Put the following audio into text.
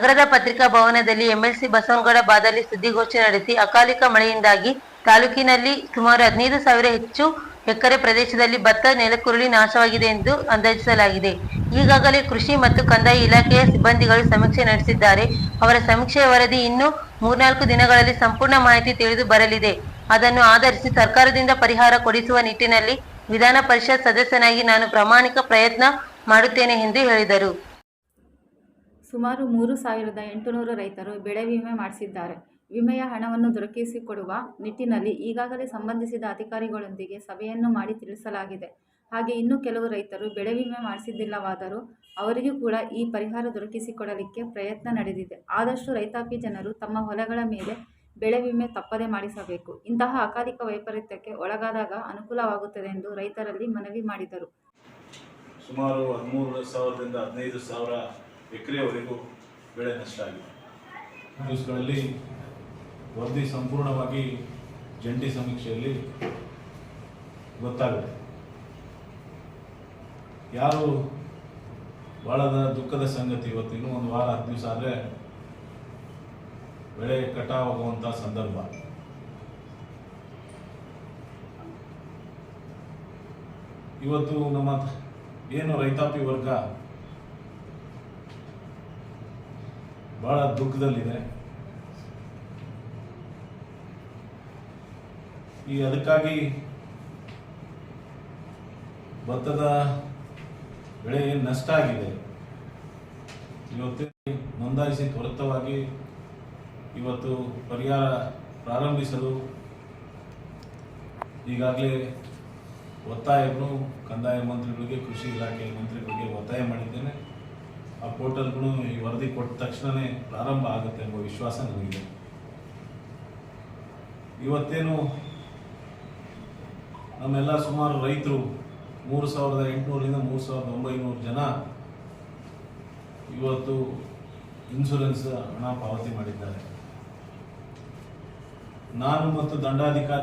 ನಗರದ ಪತ್ರಿಕಾ ಭವನದಲ್ಲಿ ಎಂಎಲ್ಸಿ ಬಸವನಗೌಡ ಬಾದಲ್ಲಿ ಸುದ್ದಿಗೋಷ್ಠಿ ನಡೆಸಿ ಅಕಾಲಿಕ ಮಳೆಯಿಂದಾಗಿ ತಾಲೂಕಿನಲ್ಲಿ ಸುಮಾರು ಹದಿನೈದು ಸಾವಿರ ಹೆಚ್ಚು ಎಕರೆ ಪ್ರದೇಶದಲ್ಲಿ ಭತ್ತ, ನೆಲಕುರುಳಿ ನಾಶವಾಗಿದೆ ಎಂದು ಅಂದಾಜಿಸಲಾಗಿದೆ. ಈಗಾಗಲೇ ಕೃಷಿ ಮತ್ತು ಕಂದಾಯ ಇಲಾಖೆಯ ಸಿಬ್ಬಂದಿಗಳು ಸಮೀಕ್ಷೆ ನಡೆಸಿದ್ದಾರೆ. ಅವರ ಸಮೀಕ್ಷೆಯ ವರದಿ ಇನ್ನು ಮೂರ್ನಾಲ್ಕು ದಿನಗಳಲ್ಲಿ ಸಂಪೂರ್ಣ ಮಾಹಿತಿ ತಿಳಿದು ಬರಲಿದೆ. ಅದನ್ನು ಆಧರಿಸಿ ಸರ್ಕಾರದಿಂದ ಪರಿಹಾರ ಕೊಡಿಸುವ ನಿಟ್ಟಿನಲ್ಲಿ ವಿಧಾನ ಪರಿಷತ್ ಸದಸ್ಯನಾಗಿ ನಾನು ಪ್ರಾಮಾಣಿಕ ಪ್ರಯತ್ನ ಮಾಡುತ್ತೇನೆ ಎಂದು ಹೇಳಿದರು. ಸುಮಾರು ಮೂರು ಸಾವಿರದ ಎಂಟುನೂರು ರೈತರು ಬೆಳೆ ವಿಮೆ ಮಾಡಿಸಿದ್ದಾರೆ. ವಿಮೆಯ ಹಣವನ್ನು ದೊರಕಿಸಿಕೊಡುವ ನಿಟ್ಟಿನಲ್ಲಿ ಈಗಾಗಲೇ ಸಂಬಂಧಿಸಿದ ಅಧಿಕಾರಿಗಳೊಂದಿಗೆ ಸಭೆಯನ್ನು ಮಾಡಿ ತಿಳಿಸಲಾಗಿದೆ. ಹಾಗೆ ಇನ್ನೂ ಕೆಲವು ರೈತರು ಬೆಳೆ ವಿಮೆ ಮಾಡಿಸಿದ್ದಿಲ್ಲವಾದರೂ ಅವರಿಗೂ ಕೂಡ ಈ ಪರಿಹಾರ ದೊರಕಿಸಿಕೊಡಲಿಕ್ಕೆ ಪ್ರಯತ್ನ ನಡೆದಿದೆ. ಆದಷ್ಟು ರೈತಾಪಿ ಜನರು ತಮ್ಮ ಹೊಲಗಳ ಮೇಲೆ ಬೆಳೆ ವಿಮೆ ತಪ್ಪದೆ ಮಾಡಿಸಬೇಕು. ಇಂತಹ ಅಕಾಲಿಕ ವೈಪರೀತ್ಯಕ್ಕೆ ಒಳಗಾದಾಗ ಅನುಕೂಲವಾಗುತ್ತದೆ ಎಂದು ರೈತರಲ್ಲಿ ಮನವಿ ಮಾಡಿದರು. ಸುಮಾರು ಹದಿಮೂರು ಸಾವಿರದಿಂದ ಹದಿನೈದು ಸಾವಿರ ಎಕರೆವರೆಗೂ ಬೆಳೆ ನಷ್ಟ ಆಗಿದೆ. ನ್ಯೂಸ್ಗಳಲ್ಲಿ ವರದಿ ಸಂಪೂರ್ಣವಾಗಿ ಜಂಟಿ ಸಮೀಕ್ಷೆಯಲ್ಲಿ ಗೊತ್ತಾಗುತ್ತೆ. ಯಾರು ಭಾಳ ದುಃಖದ ಸಂಗತಿ ಇವತ್ತು? ಇನ್ನೂ ಒಂದು ವಾರ, ಹತ್ತು ದಿವಸ ಆದರೆ ಬೆಳೆ ಕಟಾವಾಗುವಂಥ ಸಂದರ್ಭ. ಇವತ್ತು ನಮ್ಮ ಏನು ರೈತಾಪಿ ವರ್ಗ ಬಹಳ ದುಃಖದಲ್ಲಿದೆ. ಈ ಅದಕ್ಕಾಗಿ ಭತ್ತದ ಬೆಳೆ ನಷ್ಟ ಆಗಿದೆ? ಇವತ್ತು ನೋಂದಾಯಿಸಿ ತ್ವರಿತವಾಗಿ ಇವತ್ತು ಪರಿಹಾರ ಪ್ರಾರಂಭಿಸಲು ಈಗಾಗಲೇ ಒತ್ತಾಯವನ್ನು ಕಂದಾಯ ಮಂತ್ರಿಗಳಿಗೆ, ಕೃಷಿ ಇಲಾಖೆ ಮಂತ್ರಿಗಳಿಗೆ ಒತ್ತಾಯ ಮಾಡಿದ್ದೇನೆ. ಆ ಪೋರ್ಟಲ್ಗಳು ಈ ವರದಿ ಕೊಟ್ಟ ತಕ್ಷಣವೇ ಪ್ರಾರಂಭ ಆಗುತ್ತೆ ಎಂಬ ವಿಶ್ವಾಸ ನನಗಿದೆ ಇವತ್ತೇನು ನಮ್ಮೆಲ್ಲ ಸುಮಾರು ರೈತರು ಮೂರು ಸಾವಿರದ ಎಂಟುನೂರಿಂದ ಮೂರು ಸಾವಿರದ ಒಂಬೈನೂರು ಜನ ಇವತ್ತು ಇನ್ಶೂರೆನ್ಸ್ ಹಣ ಪಾವತಿ ಮಾಡಿದ್ದಾರೆ. ನಾನು ಮತ್ತು ದಂಡಾಧಿಕಾರಿ